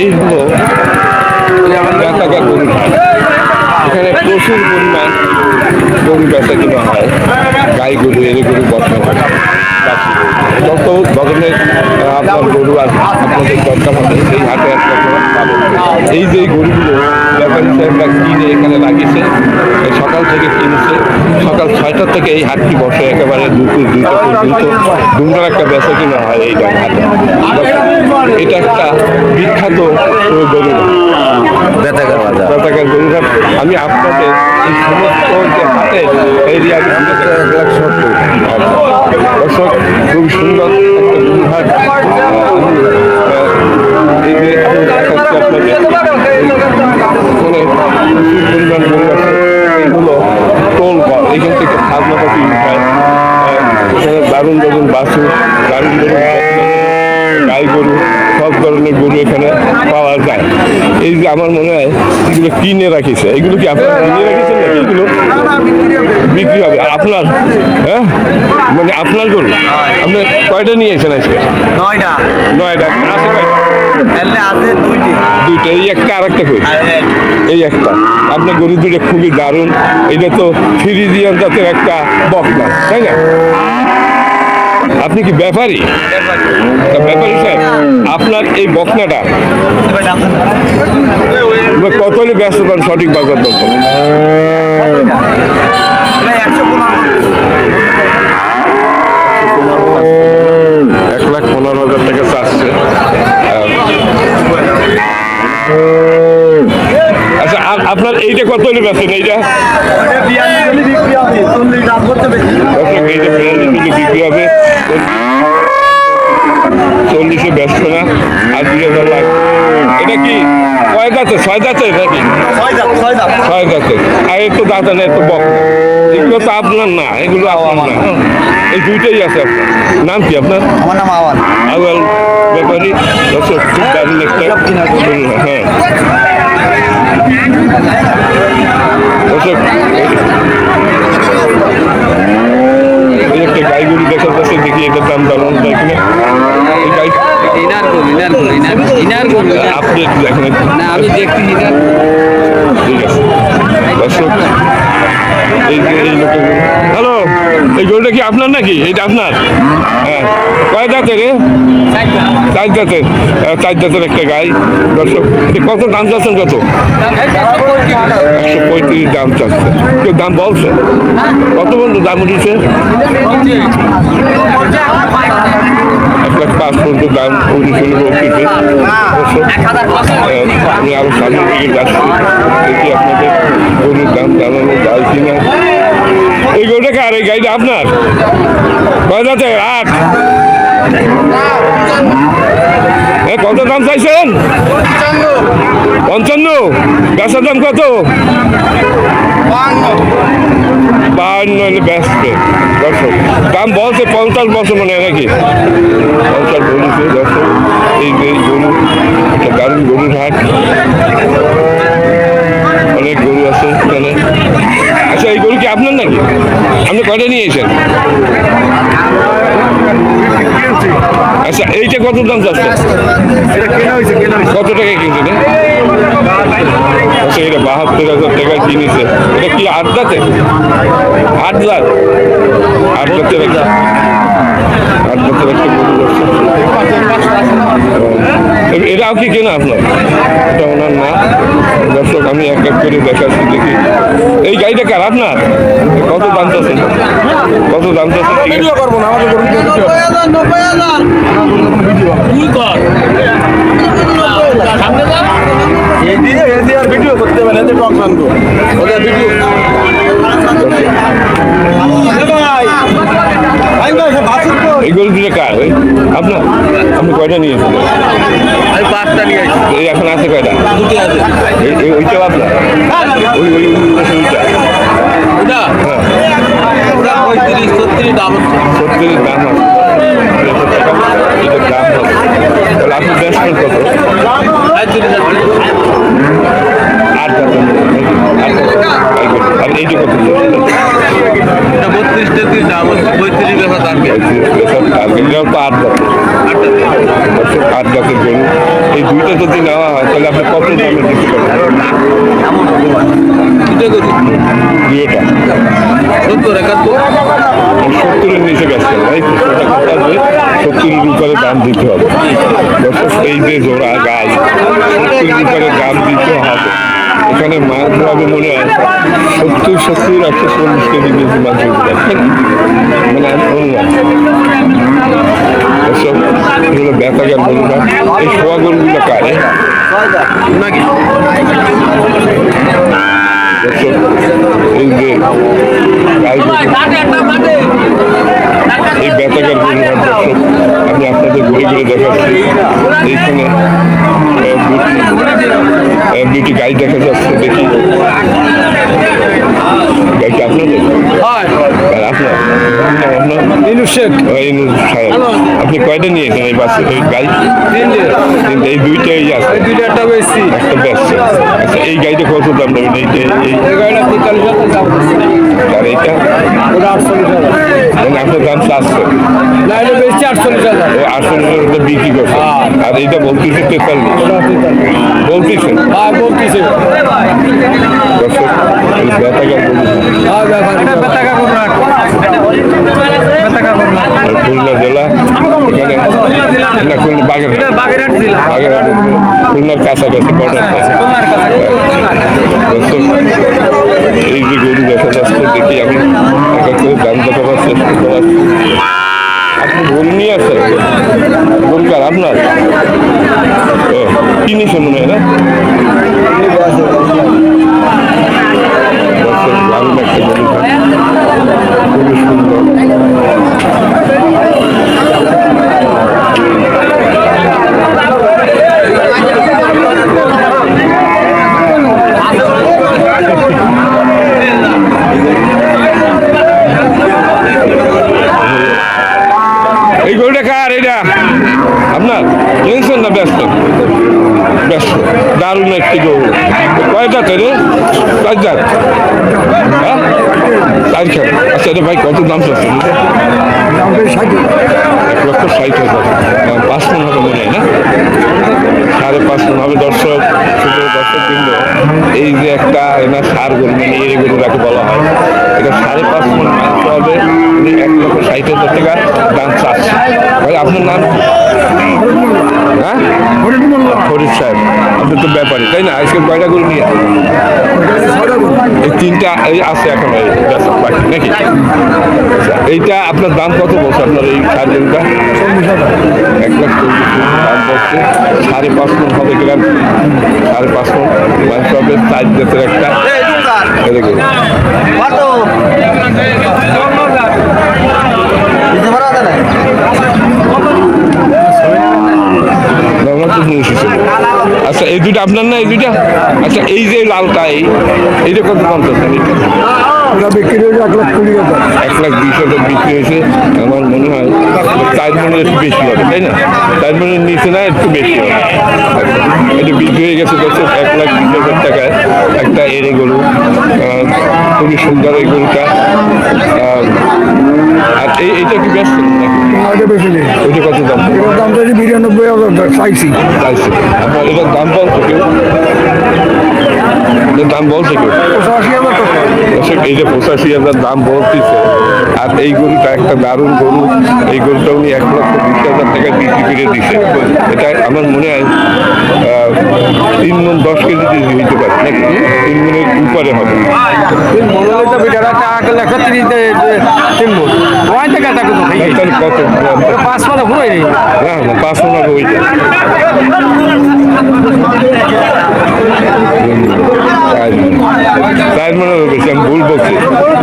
এই হলো হাট এখানে প্রচুর পরিমাণ গরু বেচা কিনা হয়। গাই গরু এর গরু বসা গরু। যত ধরনের আপনার গরু আছে, আপনাদের দরকার হবে, এই হাটে এই যে গরুগুলো, ব্যাপারী সাহেবরা কিনে এখানে লাগিয়েছে সকাল থেকে কিনেছে। সকাল ছয়টার থেকে এই হাটটি বসে, একেবারে দুপুর দুইটা পর্যন্ত। দুমদার একটা বেচা কিনা হয় এই হাটে। এটা একটা বাজার। গরুঘাট আমি আপনাদের এই সমস্ত যে হাটের এরিয়া দর্শক খুব সুন্দর একটা গরুঘাট এই যে দেখাচ্ছি আপনাদের। এখানে টোল থেকে খাজনা পাতি উঠায়। এখানে দারুণ দারুণ দারুণ দারুণ গাই গরু সব ধরনের গরু এখানে পাওয়া যায়। এই যে আমার মনে হয় এগুলো কিনে রাখিছে। এগুলো কি আপনারা কিনে রাখিছেন নাকি এগুলো? বিক্রি হবে। আপনার? হ্যাঁ? মানে আপনার গরু? আপনি কয়টা নিয়েছেন আজকে? নয়টা। নয়টা। আছে কয়টা? দুইটি। এই একটা আর একটা কই? এই একটা। আপনার গরু দুটো খুবই দারুণ। এটা তো ফিরিজিয়ান জাতের একটা বকনা তাই না? আপনি কি ব্যাপারী ব্যাপারী সাহেব আপনার এই বকনাটা কত হলে ব্যস্ত পান সঠিক বাজার দর কত? এলে একশো পনেরো এক লাখ পনেরো হাজার আচ্ছা আপনার এইটা কত হলে এইটা? বিক্রি হবে চল্লিশ ব্যস্ত না আর দুই হাজার লাখ। এটা কি? কয় দাঁতে ছয় দাঁতে নাকি? ছয় দাম ছয় দাম ছয় দাঁতে আর এর তো দাঁতে না এর তো বক। এগুলো তো আপনার না এগুলো আপনার না। এই দুইটাই আছে আপনার। নাম কি আপনার? আমার নাম আওয়াল। আওয়াল ব্যাপারী খুব দারুণ একটা হ্যাঁ দর্শক এই একটা গাই গরু দেখার কাছে দেখি এটার দাম দাম এখানে ইনার গরু ইনার গরু ইনার ইনার গরু আপনি দেখেন। না আমি দেখছি ইনার ঠিক আছে। দর্শক হ্যালো এই গরুটা কি আপনার নাকি? এটা আপনার? হ্যাঁ। কয় দাঁতের রে চার দাঁতের। আহ, চার দাঁতের একটা গাই। দর্শক কত দাম চাচ্ছেন কত? একশো পঁয়ত্রিশ দাম চাচ্ছে। কেউ দাম বলছে? কত পর্যন্ত দাম উঠেছে? লাখ পাঁচ পর্যন্ত দাম উঠেছিল বলতেছে আহ, আমি আরও সামনের দিকে যাচ্ছি। দেখি আপনাদের গরুর দাম জানানো যায় কিনা এই গরুটা কার এই গাড়িটা আপনার? যাচ্ছে আট। এ কত দাম চাইছেন? পঞ্চান্ন। গাছের দাম কত? বাহান্ন হলে ব্যস্ত দর্শক। দাম বলছে পঞ্চাশ বছর মনে হয় নাকি? পঞ্চাশ বলেছে দর্শক। এই এই গরু একটা দারুণ গরুর হাট। অনেক গরু আছে এখানে। আচ্ছা এই গরু কি আপনার নাকি? আপনি কয়টা নিয়েছেন আচ্ছা এইটা কত দাম যাচ্ছে কত টাকা কিনছেন? এটা বাহাত্তর হাজার টাকা কিনেছে। এটা কি আট দাঁত আট দাঁতের একটা গরু এটাও কি কেনা আপনার? এটা ওনার না দর্শক, আমি এক এক করে দেখাচ্ছি দেখি। এই গাড়িটা কার আপনার? কত দাম চাচ্ছেন? কত দাম ভিডিও করব না আমাদের ভিডিও করতে পারে এতে টক আনব ওদের ভিডিও এই দুটো কার? এই? আপনার? আপনি কয়টা নিয়েছেন? আমি পাঁচটা নিয়ে এই এখন আছে কয়টা? দুটি আছে ওইটাও আপনার? ওই ওই ওই ওইটা? হ্যাঁ ওটা পঁয়ত্রিশ ছত্রিশ দাম হচ্ছে সত্তরের দাম আছে দাম তাহলে আপনি ব্যস্ত কত আট দাম দাম আর এইটা কত বত্রিশ তেত্রিশ দাম পঁয়ত্রিশ টার্গেট তো আট গাছের আট গরু এই দুইটা যদি নেওয়া হয় তাহলে আপনি কত দামে দিতে দুইটা সত্তর একাত্তর? সত্তরের নিচে গেছে সত্তরের উপরে দাম দিতে হবে। এই যে জোড়া গাই সত্তরের উপরে দাম দিতে হবে। এখানে মাছ হবে মনে হয় সত্তর সত্তর একশো চল্লিশ কেজি কেজি মাছ পারছেন মানে অনুমান দর্শক এগুলো ব্যথা গেল বলুন এই শোয়া গরুগুলো কারে নাকি এই যে এই আমি আপনাদের ঘুরে ঘুরে দেখাচ্ছি এইখানে দুটি গাই দেখা যাচ্ছে দেখি আপনাদের হয় আপনার কি নাম আপনার ইনু শেখ ইনুস সাহেব। আপনি কয়টা নিয়েছেন এই বাসে এই গাই এই দুইটাই আছে। দুইটা একটা বেশি। একটা বেচছে আচ্ছা এই গাইটা কত দাম নেবেন? এই এই গাড়িটা তেতাল্লিশ হাজার দাম আর এইটা? ওটা আটচল্লিশ হাজার। মানে আপনার দাম না এটা বেশি আটচল্লিশ হাজার। বিক্রি করছে। আর এইটা বলতেছে তেতাল্লিশ। বলতেছেন হ্যাঁ বলতেছে। দর্শক বেতাকার হ্যাঁ কাছাকাছি কয় দাঁত রে চার দাঁত হ্যাঁ চার খেল আচ্ছা রে ভাই কত দাম চাচ্ছে এক লক্ষ ষাট হাজার পাঁচ মন হবে মনে হয় না সাড়ে পাঁচ মন হবে দর্শক শুধু দর্শক কিন্তু এই যে একটা না সার গরু মানে এর গরু যাকে বলা হয় এটা সাড়ে পাঁচ মন মাংস হবে এক লক্ষ ষাট হাজার টাকা দাম চাচ্ছে ভাই আপনার নাম হ্যাঁ ফরিদ সাহেব আপনি তো ব্যাপারী তাই না? আজকে কয়টা গরু নিয়ে? এই তিনটা এই আছে এখন এই বাকি নাকি? আচ্ছা, এইটা আপনার দাম কত বলছে আপনার এই সার গরুটা এক লাখ চল্লিশ দাম বলছে। সাড়ে পাঁচ মন হবে গ্রাম সাড়ে পাঁচ মন মাংস হবে চার জাতের একটা। এই দেখুন আমার তো নিয়ে এসেছিল আচ্ছা এই দুইটা আপনার না এই দুইটা? আচ্ছা এই যে লালটা এই এইটা কত দাম চাচ্ছেন ওটা বিক্রি হয়েছে এক লাখ কুড়ি হাজার। এক লাখ বিশ হাজার বিক্রি হয়েছে। আমার মনে হয় চার মনের একটু বেশি হবে তাই না? চার মনের নিচে না একটু বেশি হবে। আচ্ছা, এটা বিক্রি হয়ে গেছে দর্শক এক লাখ বিশ হাজার টাকায় একটা এরে গরু। খুবই সুন্দর এই গরুটা। আর এই এইটা কি ব্যস্ত নাকি? বেশি নেই। ওইটা কত দাম? এটার দাম চাইছি বিরানব্বই হাজার চাইছি। চাইছে। আপনার এটার দাম এটার দাম বলছে কেউ এই যে পঁচাশি হাজার দাম বলতেছে। আর এই গরুটা একটা দারুণ গরু। এই গরুটা উনি এক লক্ষ বিশ হাজার টাকা বিক্রি এটা আমার মনে হয় তিন মন দশ কেজি হইতে পারে নাকি? তিন মনের উপরে হবে। মনোনীত বিটার টাকা লেখা তিরিশ তিন মন ওয়াই টাকা টাকা কত? পাঁচ মালা ঘুরে নেই না না পাঁচ মন হবে ওইটা। চার মনে হবে বেশি আমি ভুল বলছি।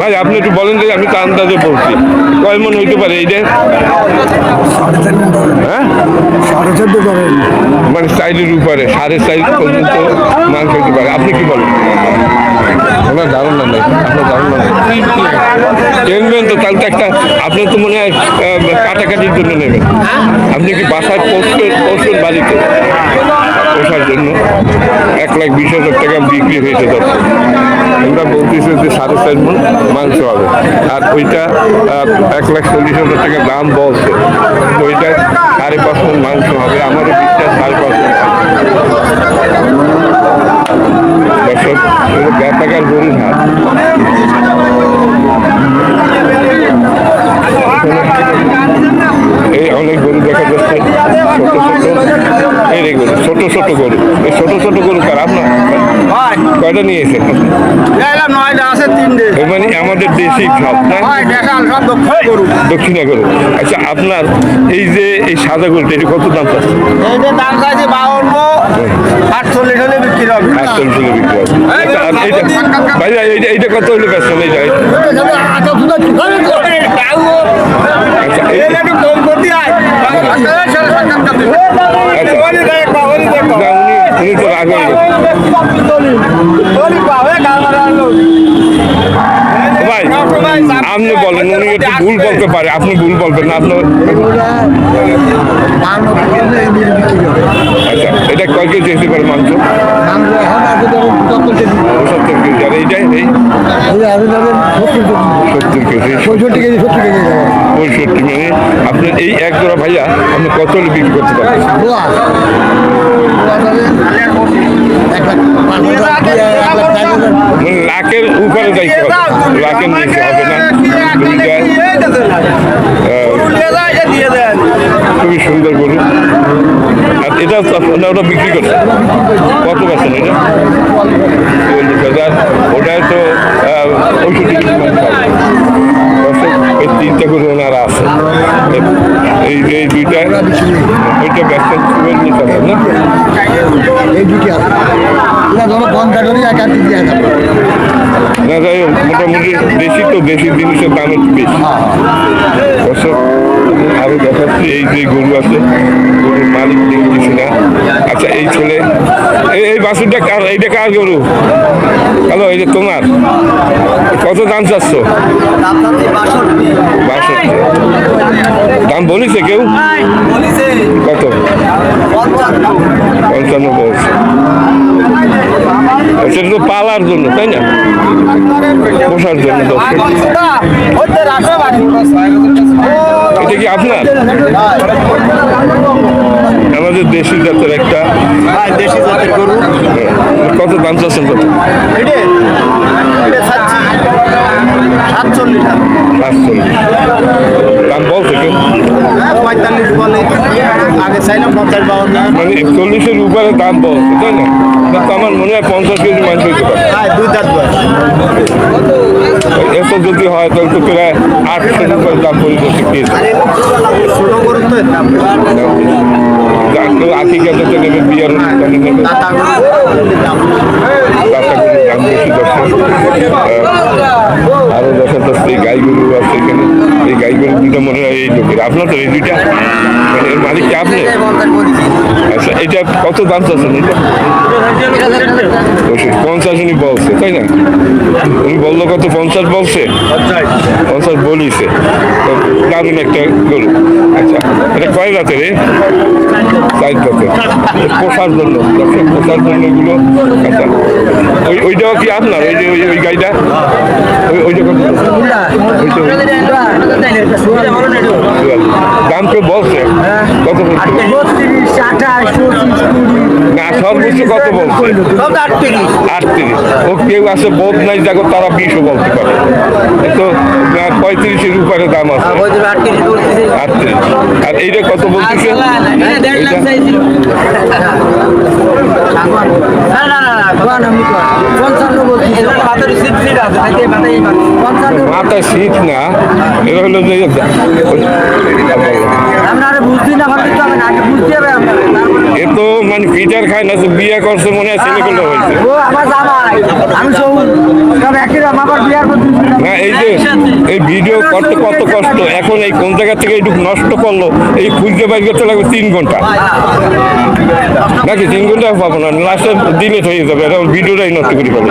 ভাই আপনি একটু বলেন যে আমি তো আন্দাজে বলছি। কয় মন হইতে পারে এইটা? হ্যাঁ? মানে সাইডের উপরে। সাড়ে সাইড পর্যন্ত মাংস দিতে পারে আপনি কি বলেন আপনার ধারণা নেই আপনার ধারণা নেই কিনবেন তো, তাহলে একটা, আপনি তো মনে হয় কাটাকাটির জন্য নেবেন। আপনি কি বাসায় পৌঁছবেন পৌঁছবেন বাড়িতে? পোষার জন্য। এক লাখ বিশ হাজার টাকা বিক্রি হয়েছে দর্শক আমরা বলতেছি যে সাড়ে চার মন মাংস হবে। আর ওইটা এক লাখ চল্লিশ হাজার টাকা দাম বলছে। ওইটা সাড়ে পাঁচ মন মাংস হবে। আমারও বিশ্বাস সাড়ে পাঁচ মন দর্শক এই অনেক গরু দেখা যাচ্ছে ছোট ছোট এই গরু ছোট ছোট গরু এই ছোট ছোট গরু কার আপনার কয়টা নিয়ে এসেছেন এলাম নয়টা আছে তিনটে এর মানে আমাদের দেশি সব দক্ষিণা গরু আচ্ছা আপনার এই যে এই সাদা গরুটা এটা কত দাম চাচ্ছে দাম চাইছে বাউন্ন আটচল্লিশ হলে বিক্রি হবে আটচল্লিশ হলে বিক্রি হবে আচ্ছা, আর এইটা ভাই এইটা এইটা কত হলে বেচছেন এইটা আচ্ছা তো। ভাই, আপনি বলেন, উনি একটু ভুল বলতে পারে, আপনি ভুল বলবেন না, আপনার আচ্ছা এটা কয় কেজি হতে পারে মাংস? সত্তর কেজি, আর এইটাই, এই সত্তর কেজি। পঁয়ষট্টি মানে আপনার এই এক জোড়া ভাইয়া, আপনি কত বিক্রি করতে পারেন লাখের উপরে হবে। লাখের নিচে হবে না? দুইটা, খুবই সুন্দর গরু। আর এটা তো ওটা বিক্রি করছেন? কত পাচ্ছেন এটা? চল্লিশ হাজার। ওটায় তো। দর্শক, এই তিনটা গরু ওনারা আছে। এই এই দুইটা ওইটা ব্যবসা নিতে হবে না? না যাই হোক মোটামুটি দেশি তো দেশি জিনিসের দাম একটু বেশি। দর্শক আরও দেখাচ্ছি এই যে গরু আছে গরুর মালিক দেখতেছি না। আচ্ছা এই ছেলে এই এই বাসুরটা কার? এইটা কার গরু? হ্যালো এই যে তোমার। কত দাম চাচ্ছ? বাষট্টি। দাম বলিছে কেউ? কত? পঞ্চান্ন বলছে। সেটা তো পালার জন্য তাই না? পোষার জন্য এটা কি আপনার? আমাদের দেশি জাতের একটা। দেশি জাতের গরু। কত দাম চাচ্ছেন কত? সাতচল্লিশ। দাম বলছে কেউ? হ্যাঁ, পঁয়তাল্লিশ বলে। আগে চাইলাম পঞ্চাশ বাউন্ন। মানে চল্লিশের উপরে দাম বলছে তাই না? তা তো আমার মনে হয় পঞ্চাশ কেজি মাংস হইতে পারে। হ্যাঁ এত যদি হয় তাহলে তো প্রায় আটশো রুপায় দাম পড়ে যাচ্ছে কেজি। কেউ আশি কেজিতে নেবে বিয়ার অনুষ্ঠানে নেবে দাতা গরু দাম বেশি দর্শক দেখা যাচ্ছে এই গাই গরু আছে এখানে। এই গাই গরু দুটো মনে হয় এই আপনার তো এই দুইটা মানে মালিক কি আচ্ছা এটা কত দাম চাচ্ছেন এটা? বলছে, তাই না? উনি বলল কত, পঞ্চাশ বলছে? পঞ্চাশ বলিছে। দারুণ একটা গরু। আচ্ছা এটা কয় রাতে রে রাতে পোষার জন্য, দর্শক পোষার জন্য এগুলো ওই ওইটাও কি আপনার? ওই যে, ওই ওই গাড়িটা? ওই, ওইটা কত? দাম কেউ বলছে। কত বলছে? না সর্বোচ্চ কত বলছে? সব আটত্রিশ। ও কেউ আছে বোধ নাই দেখো তারা বিশও বলতে পারে। এ তো পঁয়ত্রিশের উপরে দাম আছে। আটত্রিশ আর এইটা কত বলতেছে? মাথায় শীত না। এটা হলো যে এ তো মানে খায় না বিয়ে করছে মনে হয় ছেলে করলে হয়েছে। না এই যে এই ভিডিও করতে কত কষ্ট এখন এই কোন জায়গা থেকে এইটুকু নষ্ট করল এই খুঁজতে বাইর করতে লাগবে তিন ঘণ্টা। নাকি তিন ঘণ্টা পাবো না লাস্টে ডিলেট হয়ে যাবে ভিডিওটাই নষ্ট করে পাবো